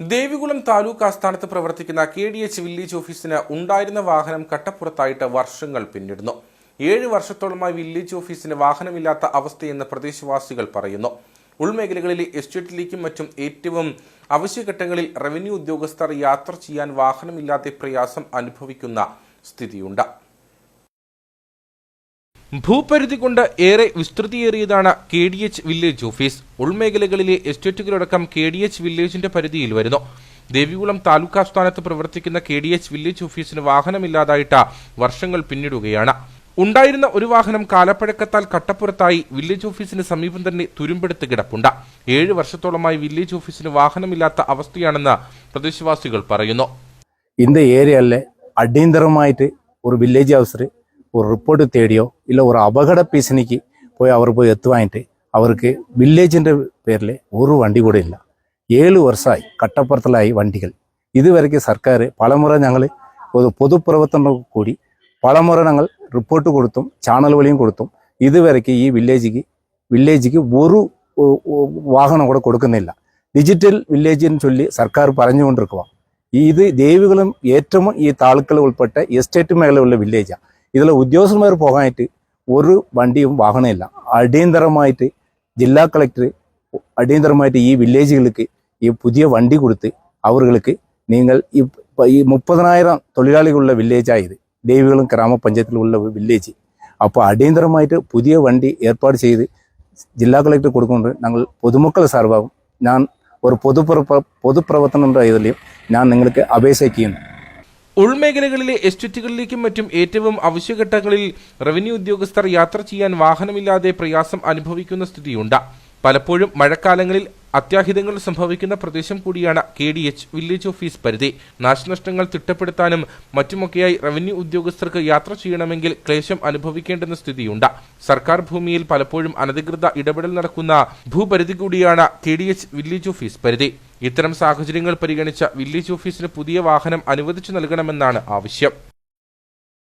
ദേവികുളം താലൂക്ക് ആസ്ഥാനത്ത് പ്രവർത്തിക്കുന്ന K D H village ഓഫീസിന് ഉണ്ടായിരുന്ന വാഹനം കട്ടപ്പുറത്തായിട്ട് വർഷങ്ങൾ പിന്നിടുന്നു. ഏഴ് വർഷത്തോളമായി വില്ലേജ് ഓഫീസിന് വാഹനമില്ലാത്ത അവസ്ഥയെന്ന് പ്രദേശവാസികൾ പറയുന്നു. ഉൾമേഖലകളിലെ എസ്റ്റേറ്റിലേക്കും മറ്റും ഏറ്റവും അവശ്യഘട്ടങ്ങളിൽ റവന്യൂ ഉദ്യോഗസ്ഥർ യാത്ര ചെയ്യാൻ വാഹനമില്ലാതെ പ്രയാസം അനുഭവിക്കുന്ന സ്ഥിതിയുണ്ട്. ഭൂപരിധി കൊണ്ട് ഏറെ വിസ്തൃതിയേറിയതാണ് K D H village office. ഉൾമേഖലകളിലെ എസ്റ്റേറ്റുകളടക്കം കെ ഡി എച്ച് വില്ലേജിന്റെ പരിധിയിൽ വരുന്നു. ദേവികുളം താലൂക്ക് ആസ്ഥാനത്ത് പ്രവർത്തിക്കുന്ന കെ ഡി എച്ച് വില്ലേജ് ഓഫീസിന് വാഹനമില്ലാതായിട്ട് വർഷങ്ങൾ പിന്നിടുകയാണ്. ഉണ്ടായിരുന്ന ഒരു വാഹനം കാലപ്പഴക്കത്താൽ കട്ടപ്പുറത്തായി വില്ലേജ് ഓഫീസിന് സമീപം തന്നെ തുരുമ്പെടുത്ത് കിടപ്പുണ്ട്. ഏഴ് വർഷത്തോളമായി വില്ലേജ് ഓഫീസിന് വാഹനമില്ലാത്ത അവസ്ഥയാണെന്ന് പ്രദേശവാസികൾ പറയുന്നു. ഇന്ത്യ ഏരിയ അല്ലേ അടിയന്തരമായിട്ട് ഒരു വില്ലേജ് ഓഫീസർ ஒரு ரிப்போர்ட்டு தேடியோ இல்லை ஒரு அபகட பீசணிக்கு போய் அவர் போய் எத்து வாங்கிட்டு அவருக்கு വില്ലേജിൻ്റെ പേരിൽ ഒരു വണ്ടി കൂടെ ഇല്ല ഏഴ് വർഷമായി കട്ടപ്പുറത്തിലായി വണ്ടികൾ ഇതുവരെയ്ക്ക് സർക്കാർ പലമുറ ഞങ്ങൾ ഒരു പൊതുപ്രവർത്തനം കൂടി പലമുറ ഞങ്ങൾ റിപ്പോർട്ട് കൊടുത്തും ചാനൽ വഴിയും കൊടുത്തും ഇതുവരെയ്ക്ക് ഈ വില്ലേജിക്ക് വില്ലേജിക്ക് ഒരു ഉ- ഉ- വാഹനം കൂടെ കൊടുക്കുന്നില്ല ഡിജിറ്റൽ വില്ലേജിന് ചൊല്ലി സർക്കാർ പറഞ്ഞുകൊണ്ടിരിക്കുക ഈ ഇത് ദേവികളും ഏറ്റവും ഈ താളുക്കൾ ഉൾപ്പെട്ട എസ്റ്റേറ്റ് മേഖലയുള്ള വില്ലേജാണ് ഇതിൽ ഉദ്യോഗസ്ഥന്മാർ പോകാനായിട്ട് ഒരു വണ്ടിയും വാഹനമില്ല അടിയന്തരമായിട്ട് ജില്ലാ കളക്ടർ അടിയന്തരമായിട്ട് ഈ വില്ലേജുകൾക്ക് ഈ പുതിയ വണ്ടി കൊടുത്ത് അവർക്ക് നിങ്ങൾ ഈ പ- ഈ മുപ്പതിനായിരം തൊഴിലാളികളുള്ള വില്ലേജായത് ദേവികളും ഗ്രാമപഞ്ചായത്തിലുള്ള ഒരു വില്ലേജ് അപ്പോൾ അടിയന്തരമായിട്ട് പുതിയ വണ്ടി ഏർപ്പാട് ചെയ്ത് ജില്ലാ കളക്ടർ കൊടുക്കുന്നുണ്ട് ഞങ്ങൾ പൊതുമക്കൾ സാർഭാഗം ഞാൻ ഒരു പൊതുപ്ര പൊതുപ്രവർത്തനം ഇതിലും ഞാൻ നിങ്ങൾക്ക് അപേക്ഷിക്കുന്നു ഉൾമേഖലകളിലെ എസ്റ്റേറ്റുകളിലേക്കും മറ്റും ഏറ്റവും അവശ്യഘട്ടങ്ങളിൽ റവന്യൂ ഉദ്യോഗസ്ഥർ യാത്ര ചെയ്യാൻ വാഹനമില്ലാതെ പ്രയാസം അനുഭവിക്കുന്ന സ്ഥിതിയുണ്ട്. പലപ്പോഴും മഴക്കാലങ്ങളിൽ അത്യാഹിതങ്ങൾ സംഭവിക്കുന്ന പ്രദേശം കൂടിയാണ് K D H village office പരിധി. നാശനഷ്ടങ്ങൾ തിട്ടപ്പെടുത്താനും മറ്റുമൊക്കെയായി റവന്യൂ ഉദ്യോഗസ്ഥർക്ക് യാത്ര ചെയ്യണമെങ്കിൽ ക്ലേശം അനുഭവിക്കേണ്ടെന്ന സ്ഥിതിയുണ്ട്. സർക്കാർ ഭൂമിയിൽ പലപ്പോഴും അനധികൃത ഇടപെടൽ നടക്കുന്ന ഭൂപരിധി കൂടിയാണ് K D H village office പരിധി. ഇത്തരം സാഹചര്യങ്ങൾ പരിഗണിച്ച വില്ലേജ് ഓഫീസിന് പുതിയ വാഹനം അനുവദിച്ചു നൽകണമെന്നാണ് ആവശ്യം